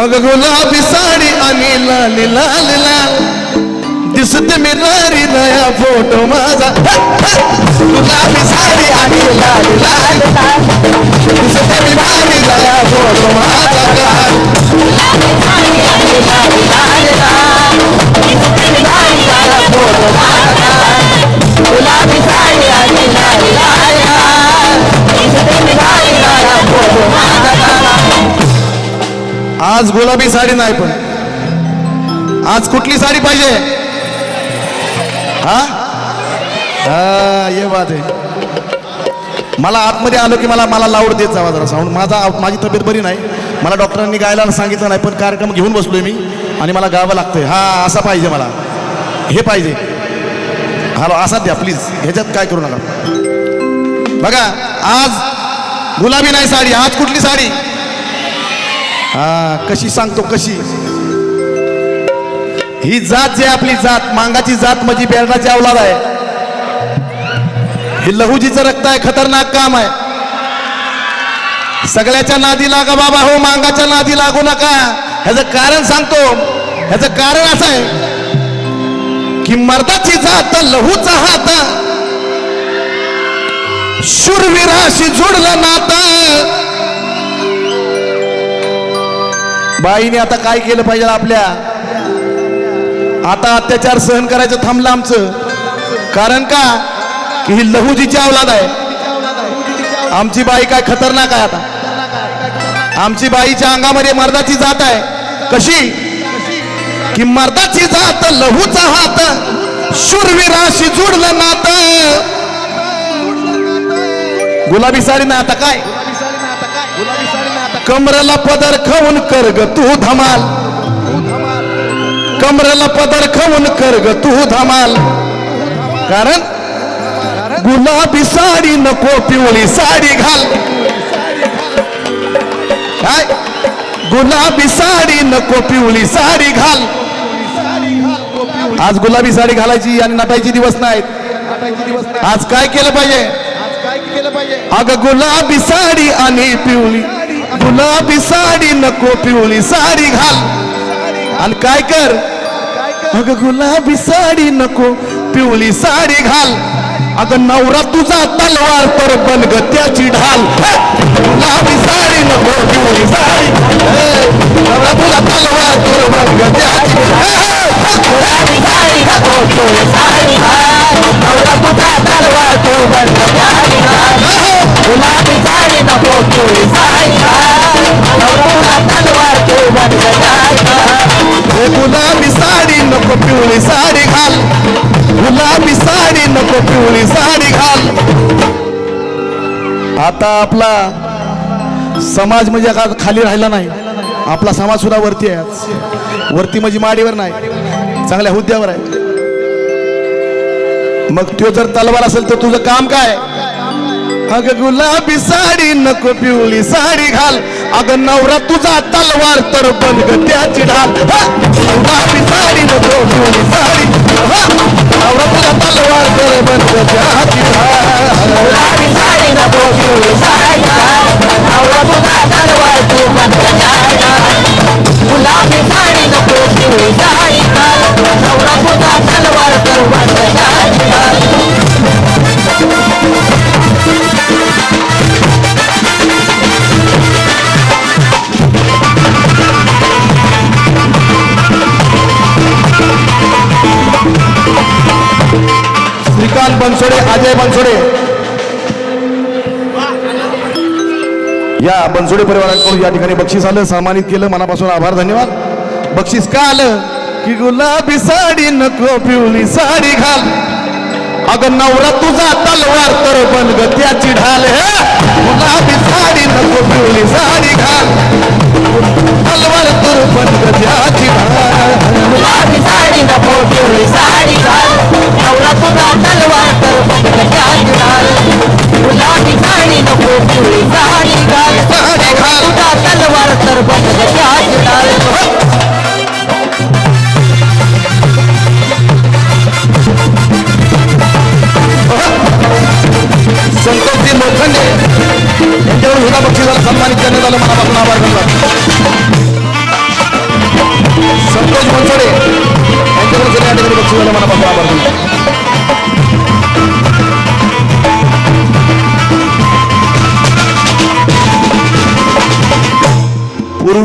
अग गुलाबी साडी आणि लाल लाल लाल. दिसत मी नारी नया फोटो माझा. गुलाबी साडी आणि लाल लाल लाल. दिसते मी नारी नया फोटो माझा. आज गुलाबी साडी नाही पण. आज कुठली साडी पाहिजे? हा? हा ये बात आहे. मला आतमध्ये आलो की मला मला लावड देत जावा जरा साऊंड माझा माझी तब्येत बरी नाही. मला डॉक्टरांनी गायला सांगितलं नाही पण कार्यक्रम घेऊन बसलोय मी आणि मला गावं लागतंय. हा असा पाहिजे मला. हे पाहिजे. हॅलो असा द्या प्लीज ह्याच्यात काय करू नका. बघा आज गुलाबी नाही साडी. आज कुठली साडी? हा कशी सांगतो कशी? ही जात जी आपली जात मांगाची जात म्हणजे बेरडाची अवलाद आहे. हे लहुजीचं रक्त आहे खतरनाक काम आहे. सगळ्याच्या नादी लागा बाबा हो मांगाच्या नादी लागू नका. ह्याचं कारण सांगतो. ह्याचं कारण असं आहे की मर्दाची जात लहूचा हात. शूरवीराशी जुडलं नाता. बाईने आता काय केलं पाहिजे आपल्या? आता अत्याचार सहन करायचं थांबलं आमचं. कारण का? की ही लहुजीची अवलाद आहे. आमची बाई काय खतरनाक आहे आता. आमची बाईच्या अंगामध्ये मर्दाची जात आहे. कशी? की मर्दाची जात लहूचा हात. शूरवीराशी जुडलं नात. गुलाबी साडी ना आता काय? कमरेला पदर खाऊन कर ग तू धमाल. कमरेला पदर खाऊन कर ग तू धमाल. कारण गुलाबी साडी नको पिवळी साडी घाल. काय? गुलाबी साडी नको पिवळी साडी घाल. आज गुलाबी साडी घालायची आणि नटायची दिवस नाहीत. आज काय केलं पाहिजे? अगं गुलाबी साडी आणि पिवळी. गुलाबी साडी नको पिवळी साडी घाल. आणि काय कर? अगं गुलाबी साडी नको पिवळी साडी घाल. अगं नवरा तुझा तलवार तर बनग त्याची ढाल. गुलाबी साडी नको पिवळी साडी. नवरा तुझा तलवार तर बनग त्याची गुलाबी साडी नको पिवळी साडी नवरा तुझा तलवार तर बनग त्याची गुलाबी गुलाबी साडी नको पिवळी साडी घाल. गुलाबी साडी नको पिवळी साडी घाल. आता आपला समाज म्हणजे का खाली राहिला नाही? आपला समाज सुद्धा वरती आहे वरती म्हणजे माडीवर नाही. चांगल्या हुद्द्यावर आहे. मग तो जर तलवार असेल तर तुझं काम काय? अग गुलाबी साडी नको पिवळी साडी घाल. अगं नवरा तुझा तलवार तर बन त्याची ढाल. साडी नको साडी. नवरा तुझा तलवार तर बन त्याची ढाल. साडी नको साडी. नवरा तुझा तलवार तर बन त्याची ढाल. गुलाबी साडी नको बनसोडे बनसुडे बनसोडे. या बनसोडे परिवाराकडून या ठिकाणी बक्षीस आलं सन्मानित केलं मनापासून आभार धन्यवाद. बक्षीस का आलं? की गुलाबी साडी नको पिवळी साडी घाल. अगं नवरा तुझा तलवार तर बन ग त्याची ढाल हे. गुलाबी साडी नको पिवळी साडी घाल. तलवार तर बन गुलाबी साडी नको पिवळी साडी घाल. नवरा तुझा तलवार तर घाल गुलाबी साडी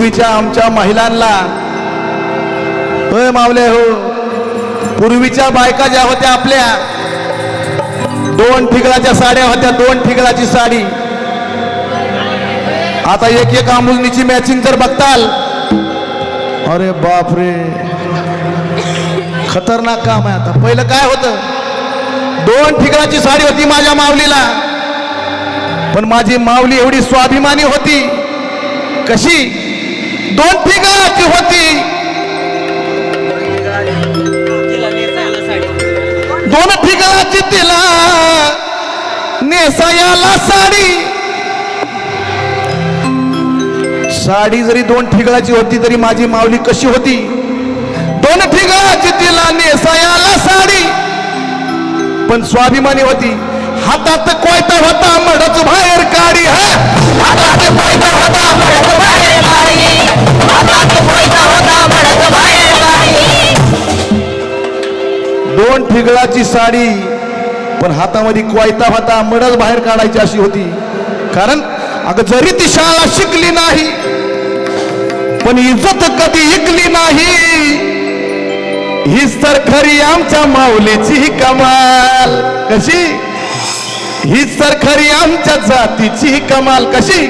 पूर्वीच्या आमच्या महिलांना. होय मावले हो. पूर्वीच्या बायका ज्या होत्या आपल्या दोन ठिकळाच्या साड्या होत्या दोन ठिकळाची साडी. आता एक एक आंबुलनीची मॅचिंग जर बघताल. अरे बापरे. खतरनाक काम आहे आता. पहिलं काय होतं? दोन ठिकाणाची साडी होती माझ्या माऊलीला. पण माझी माऊली एवढी स्वाभिमानी होती. कशी? दोन ठिकाणाची होती. दोन ठिकाणाची तिला नेसायाला साडी. साडी जरी दोन ठिगळाची होती तरी माझी माऊली कशी होती? दोन ठिगळाची तिला नेसायाला साडी. पण स्वाभिमानी होती. हातात कोयता होता मडच बाहेर काढी हातात कोयता होता दोन ठिगळाची साडी पण हातामध्ये क्वायता भाता मडच बाहेर काढायची अशी होती. कारण अगं जरी ती शाळा शिकली नाही पण इज्जत कधी इकली नाही. हीच तर खरी आमच्या माऊलीची कमाल. कशी? हीच तर खरी आमच्या जातीची कमाल. कशी?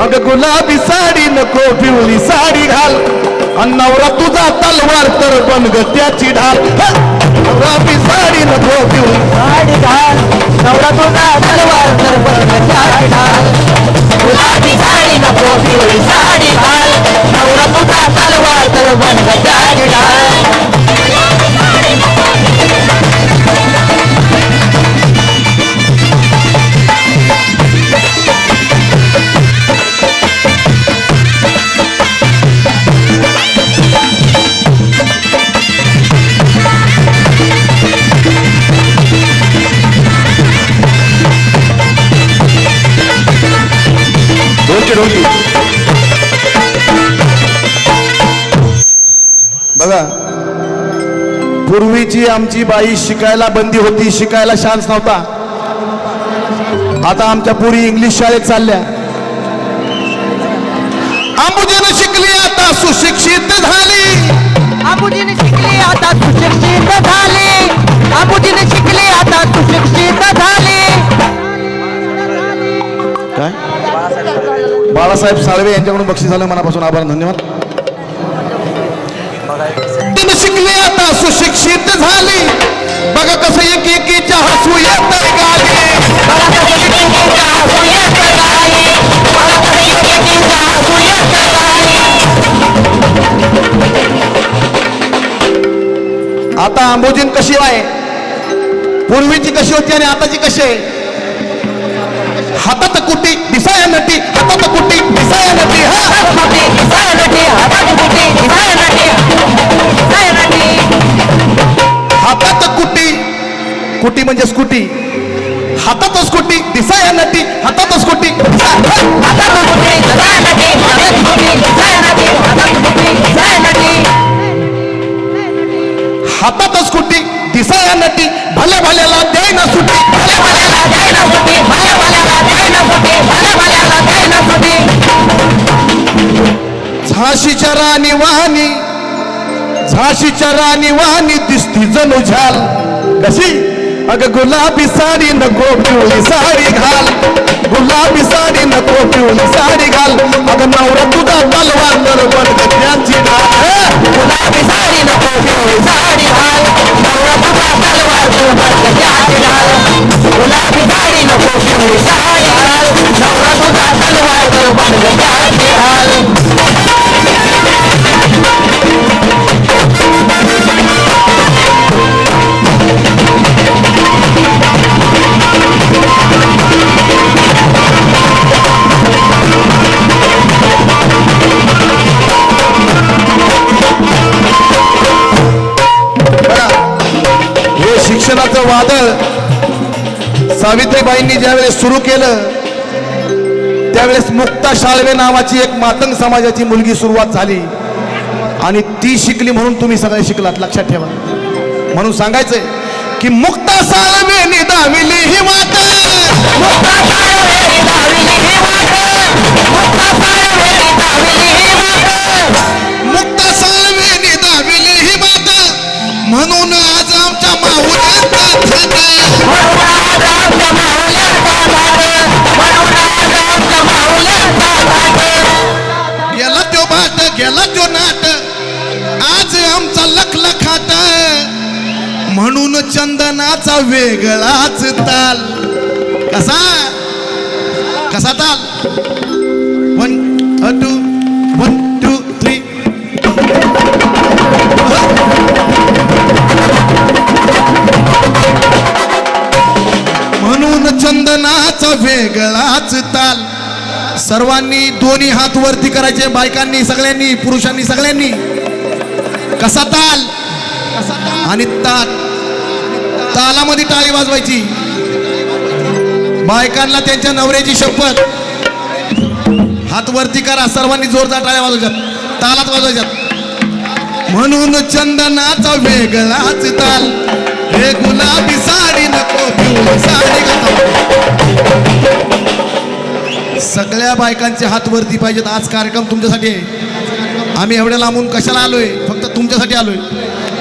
अगं गुलाबी साडी नको पिवळी साडी घाल. अन नवरा तुझा तलवार तर बनग ग त्याची ढाल. नवरापी साडी नको पिवळी साडी घाल नवरा तुझा तलवार तर बन साडी गुलाबी साडी नको पिवळी साडी घाल नवरा तुझा तलवार तर बन बघा. पूर्वीची आमची बाई शिकायला बंदी होती शिकायला शान्स नव्हता. आता आमच्या पुरी इंग्लिश शाळेत चालल्या. आंबुजेनं शिकली आता सुशिक्षित झाली. आबुजीने शिकली आता सुशिक्षित झाली. आबुजीने शिकली आता सुशिक्षित झाली. काय? बाळासाहेब साळवे यांच्याकडून बक्षीस झालं मनापासून आभार धन्यवाद. सुशिक्षित झाली. बघा कसं एक एकीच्या हसू येत. आता आंबोजीन कशी आहे? पूर्वीची कशी होती आणि आताची कशी आहे? हातात कुटी दिसाया नटी हातात कुटी दिसाया नटी हा. दिसाय नटी, कुटी म्हणजे स्कूटी हातातच स्कूटी दिसाया नटी हातातच स्कूटी हातातच दिसाय नटी, दिसाय नटी. स्कूटी दिसाया नटी भले भल्याला द्याय ना सुटी भले भल्याला द्याय ना सुटी, भल्या भल्याला द्याय ना सुटी, भले भल्याला द्याय ना सुटी. झाशीच्या राणी वाहनी झाशीच्या राणी वाहनी दिसती जणू झाल कशी अग गुलाबी साडी नको पिवळी साडी घाल गुलाबी साडी नको पिवळी साडी घाल अग नवरा तुझा तलवार तर बन त्याची ढाल हे! गुलाबी साडी नको पिवळी साडी घाल नवरा तुझा तलवार वादळ. सावित्रीबाईंनी ज्यावेळेस सुरू केलं त्यावेळेस मुक्ता शाळवे नावाची एक मातंग समाजाची मुलगी सुरुवात झाली. आणि ती शिकली म्हणून तुम्ही सगळे शिकलात लक्षात ठेवा. म्हणून सांगायचंय की मुक्ता साळवे निदा म्हणून चंदनाचा वेगळाच ताल. कसा? कसा ताल? One two one two three म्हणून चंदनाचा वेगळाच ताल. सर्वांनी दोन्ही हात वरती करायचे बायकांनी सगळ्यांनी पुरुषांनी सगळ्यांनी. कसा ताल? आणि ताल तालामध्ये टाळी वाजवायची. बायकांना त्यांच्या नवऱ्याची शपथ. हात वरती करा सर्वांनी जोरदार टाळ्या वाजवायच्यात तालात वाजवायच्यात. म्हणून चंदनाचा वेगळाच ताल हे गुलाबी साडी नको साडी सगळ्या बायकांचे हात वरती पाहिजेत. आज कार्यक्रम तुमच्यासाठी आहे. आम्ही एवढ्या लांबून कशाला आलोय? फक्त तुमच्यासाठी आलोय.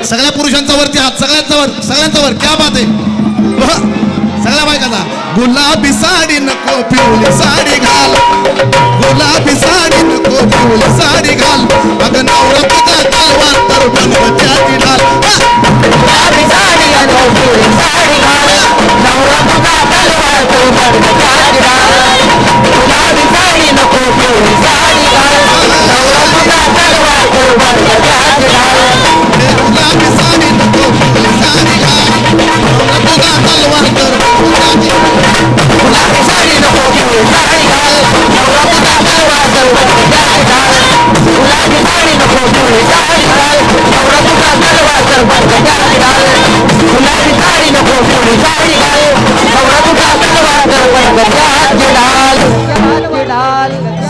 सगळ्या पुरुषांचा वरती हात सगळ्यांचा वर सगळ्यांचा वर. क्या बात आहे. सगळ्या बायकाचा गुलाबी साडी नको पिवळी साडी घाल. गुलाबी साडी नको पिवळी साडी घाल. अगं नवरा तुझा तलवार तर बनवत्याची ढाल गुलाबी साडी नको पिवळी साडी घाल. नवरा तुझा तलवार तर बडगड्याची